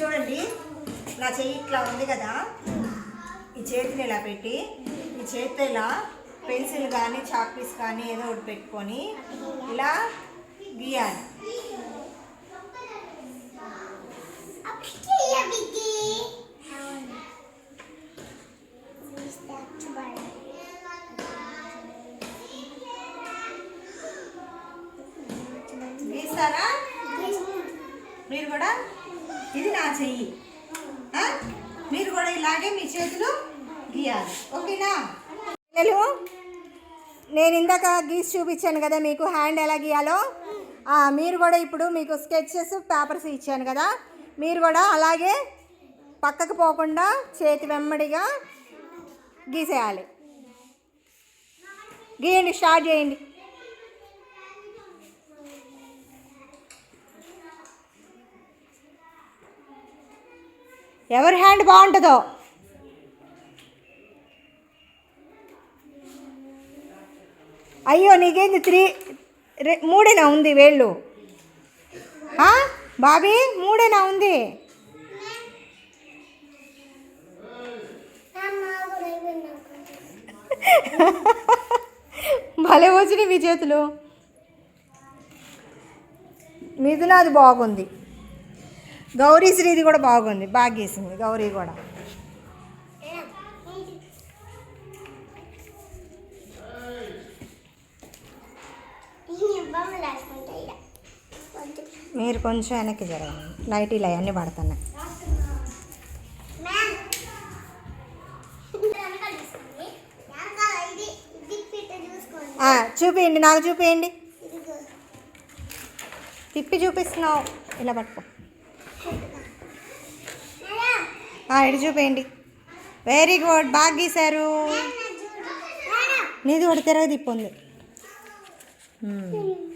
చూడండి. నా చెయ్యి ఇట్లా ఉంది కదా. ఈ చేతిని ఇలా పెట్టి ఈ చేతితో ఇలా పెన్సిల్ కానీ చాక్ పీస్ కానీ ఏదో ఒకటి పెట్టుకొని ఇలా గీయాలి. గీస్తారా? మీరు కూడా ఇది నా చెయ్యి. మీరు కూడా ఇలాగే మీ చేతులు గీయాలి. ఓకేనా? పిల్లలు నేను ఇందాక గీసి చూపించాను కదా మీకు హ్యాండ్ ఎలా గీయాలో. మీరు కూడా ఇప్పుడు మీకు స్కెచెస్ పేపర్స్ ఇచ్చాను కదా. మీరు కూడా అలాగే పక్కకు పోకుండా చేతి వెమ్మడిగా గీసేయాలి. గీయండి స్టార్ట్ చేయండి. ఎవరి హ్యాండ్ బాగుంటుందో? అయ్యో నీకేంది త్రీ? రె మూడేనా ఉంది వేళ్ళు? బాబీ మూడేనా ఉంది? భలే వచ్చినాయి మీ చేతులు. మిథునాది బాగుంది. గౌరీ శ్రీది కూడా బాగుంది బాగా గీసింది గౌరీ కూడా. మీరు కొంచెం వెనక్కి జరగండి లైట్ ఇలా అన్నీ పడుతున్నాయి. చూపించండి చూపియండి నాకు చూపియండి. తిప్పి చూపిస్తున్నావు ఇలా పట్టుకో. ఇటు చూపియండి. వెరీ గుడ్ బాగా గీశారు నీది ఒకటి తిరగ తిప్పుంది. మ్మ్.